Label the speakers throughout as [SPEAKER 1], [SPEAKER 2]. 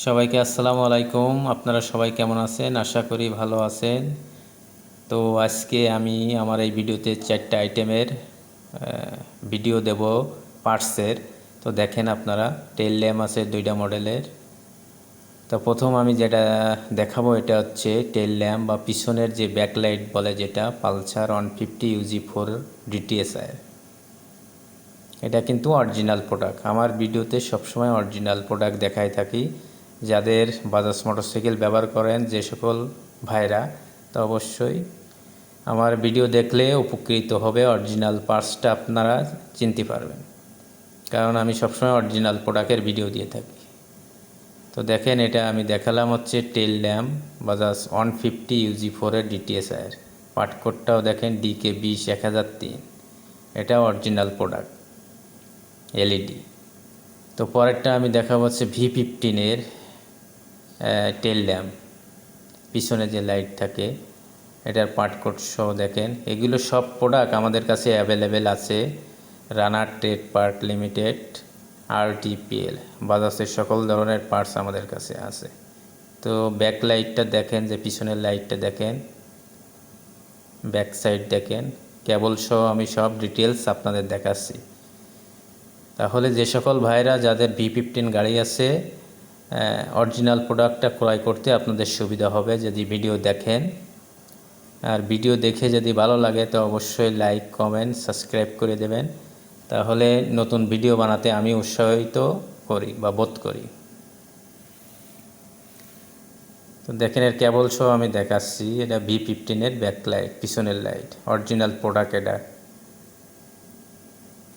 [SPEAKER 1] সবাইকে আসসালামু আলাইকুম। আপনারা সবাই কেমন আছেন? আশা করি ভালো আছেন। তো আজকে আমি আমার এই ভিডিওতে চারটা আইটেমের ভিডিও দেব, পার্টসের। তো দেখেন আপনারা টেল ল্যাম্প আছে দুইটা মডেলের। তো প্রথম আমি যেটা দেখাবো, এটা হচ্ছে টেল ল্যাম্প বা পিছনের যে ব্যাকলাইট বলে যেটা, Pulsar one fifty UG four DTSi. এটা কিন্তু অরিজিনাল প্রোডাক্ট। আমার ভিডিওতে সবসময় অরিজিনাল প্রোডাক্ট দেখাই থাকি। যাদের বাজাজ মোটরসাইকেল ব্যবহার করেন যে সকল ভাইরা, তা অবশ্যই আমার ভিডিও দেখলে উপকৃত হবে, অরিজিনাল পার্টসটা আপনারা চিনতে পারবেন। কারণ আমি সবসময় অরিজিনাল প্রোডাক্টের ভিডিও দিয়ে থাকি। তো দেখেন, এটা আমি দেখালাম হচ্ছে tail lamp Bajaj one fifty UG ফোরের ডিটিএসআইয়ের। পাটকোটটাও দেখেন ডিকে বিশ এক হাজার তিন। এটা অরিজিনাল প্রোডাক্ট, এলইডি। তো পরেরটা আমি দেখাবো হচ্ছে ভি ফিফটিনের টেল ল্যাম্প পিছনে যে লাইট থাকে, এটার পার্টকোট সহ দেখেন। এগুলো সব প্রোডাক্ট আমাদের কাছে অ্যাভেলেবেল আছে। রানার ট্রেড পার্ট লিমিটেড আর টিপিএল বাজাজের সকল ধরনের পার্টস আমাদের কাছে আছে। তো ব্যাক লাইটটা দেখেন, যে পিছনের লাইটটা দেখেন। ব্যাক সাইড দেখেন। কেবল সহ আমি সব ডিটেলস আপনাদের দেখাচ্ছি। তাহলে যে সকল ভাইরা যাদের ভি ফিফটিন গাড়ি আছে অরিজিনাল প্রোডাক্টটা ক্রয় করতে আপনাদের সুবিধা হবে যদি ভিডিও দেখেন। আর ভিডিও দেখে যদি ভালো লাগে, তো অবশ্যই লাইক কমেন্ট সাবস্ক্রাইব করে দেবেন। তাহলে নতুন ভিডিও বানাতে আমি উৎসাহিত করি বা বোধ করি। তো দেখেন, এর কেবল শো আমি দেখাচ্ছি। এটা ভি ফিফটিনের ব্যাক লাইট পিছনের লাইট অরিজিনাল প্রোডাক্ট এটা।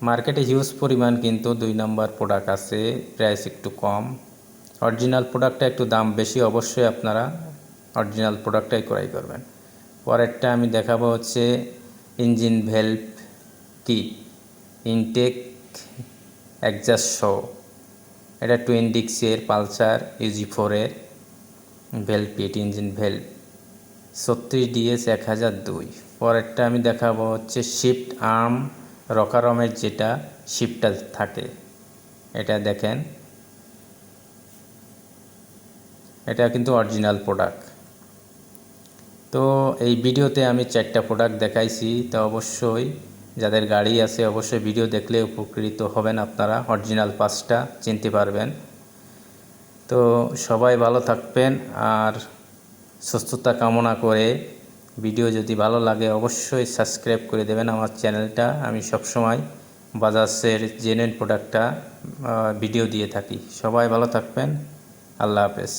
[SPEAKER 1] মার্কেটে হিউজ পরিমাণ কিন্তু দুই নম্বর প্রোডাক্ট আছে প্রাইস একটু কম। অরিজিনাল প্রোডাক্টটা একটু দাম বেশি, অবশ্যই আপনারা অরিজিনাল প্রোডাক্টটাই ক্রয় করবেন। পরেরটা আমি দেখাবো হচ্ছে engine valve kit intake exhaust show এটা টুয়েন ডিক্সের পালসার ইউজি ফোরের ভেলভ কিট ইঞ্জিন ভেলভ ছত্রিশ ডিএস এক হাজার দুই। পরেরটা আমি দেখাবো হচ্ছে শিফট আর্ম রকারমের যেটা শিফটটা থাকে। এটা দেখেন। এটা কিন্তু অরিজিনাল প্রোডাক্ট তো এই ভিডিওতে আমি চারটা প্রোডাক্ট দেখাইছি, তো অবশ্যই যাদের গাড়ি আছে অবশ্যই ভিডিও দেখলে উপকৃত হবেন আপনারা অরিজিনাল পাসটা চিনতে পারবেন। তো সবাই ভালো থাকবেন আর সুস্থতা কামনা করে ভিডিও যদি ভালো লাগে অবশ্যই সাবস্ক্রাইব করে দেবেন আমার চ্যানেলটা আমি সবসময় বাজাজের জেনুইন প্রোডাক্টটা ভিডিও দিয়ে থাকি। সবাই ভালো থাকবেন। আল্লাহ হাফেজ।